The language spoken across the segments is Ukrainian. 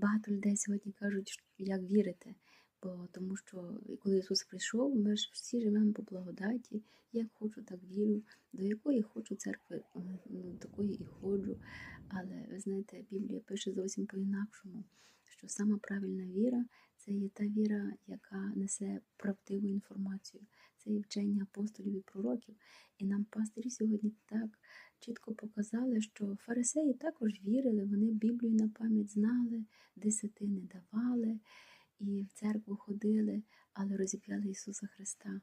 багато людей сьогодні кажуть, що як вірити. Бо тому що коли Ісус прийшов, ми ж всі живемо по благодаті. Як хочу, так вірю. До якої хочу церкви, ну, такої і ходжу. Але ви знаєте, Біблія пише зовсім по-інакшому, що сама правильна віра це є та віра, яка несе правдиву інформацію. Це є вчення апостолів і пророків. І нам пастирі сьогодні так чітко показали, що фарисеї також вірили, вони Біблію на пам'ять знали, десятини давали і в церкву ходили, але розіп'яли Ісуса Христа.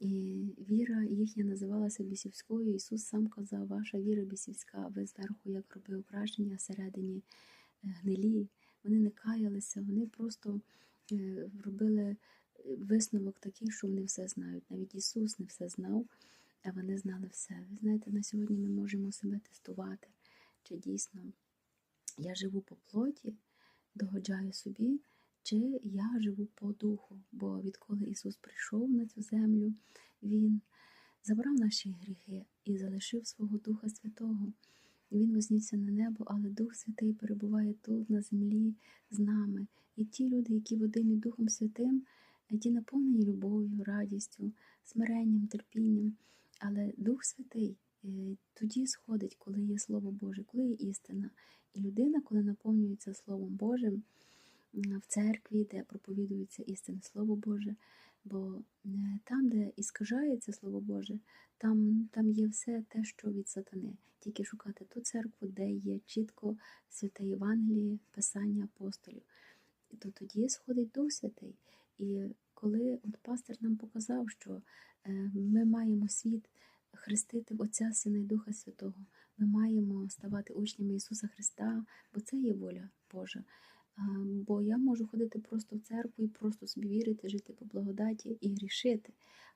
І віра їхня називалася бісівською. Ісус сам казав, ваша віра бісівська, ви зверху як робив враження всередині е, гнилі. Вони не каялися, вони просто е, робили висновок такий, що вони все знають. Навіть Ісус не все знав, а вони знали все. Ви знаєте, на сьогодні ми можемо себе тестувати, чи дійсно я живу по плоті, догоджаю собі чи я живу по духу, бо відколи Ісус прийшов на цю землю, Він забрав наші гріхи і залишив свого Духа Святого. Він вознісся на небо, але Дух Святий перебуває тут, на землі, з нами. І ті люди, які водимі Духом Святим, ті наповнені любов'ю, радістю, смиренням, терпінням. Але Дух Святий е, тоді сходить, коли є Слово Боже, коли є істина. І людина, коли наповнюється Словом Божим, в церкві, де проповідується істинне Слово Боже. Бо е, там, де іскажається Слово Боже, там там є все те, що від сатани. Тільки шукати ту церкву, де є чітко святе Євангеліє, Писання апостолів. І то тоді сходить Дух Святий. І коли от пастир нам показав, що е, ми маємо світ хрестити в Отця Сина і Духа Святого, ми маємо ставати учнями Ісуса Христа, бо це є воля Божа. Бо я можу ходити просто в церкву і просто собі вірити, жити по благодаті і грішити.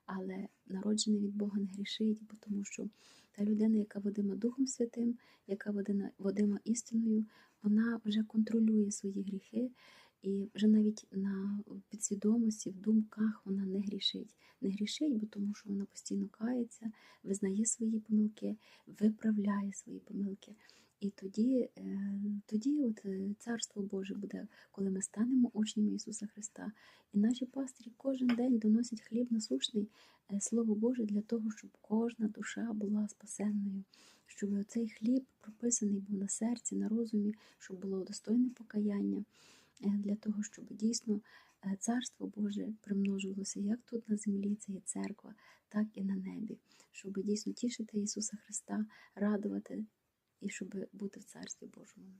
Але народжений від Бога не грішить, тому що та людина, яка водима Духом Святим, яка водима, водима істиною, вона вже контролює свої гріхи, і вже навіть на підсвідомості, в думках вона не грішить. Не грішить, бо тому що вона постійно кається, визнає свої помилки, виправляє свої помилки. І тоді е, тоді от е, Царство Боже буде, коли ми станемо учнями Ісуса Христа. І наші пастирі кожен день доносять хліб насушний е, Слово Боже для того, щоб кожна душа була спасенною, щоб цей хліб прописаний був на серці, на розумі, щоб було достойне покаяння, для того, щоб дійсно Царство Боже примножувалося як тут на землі, це є церква, так і на небі, щоб дійсно тішити Ісуса Христа, радувати і щоб бути в Царстві Божому.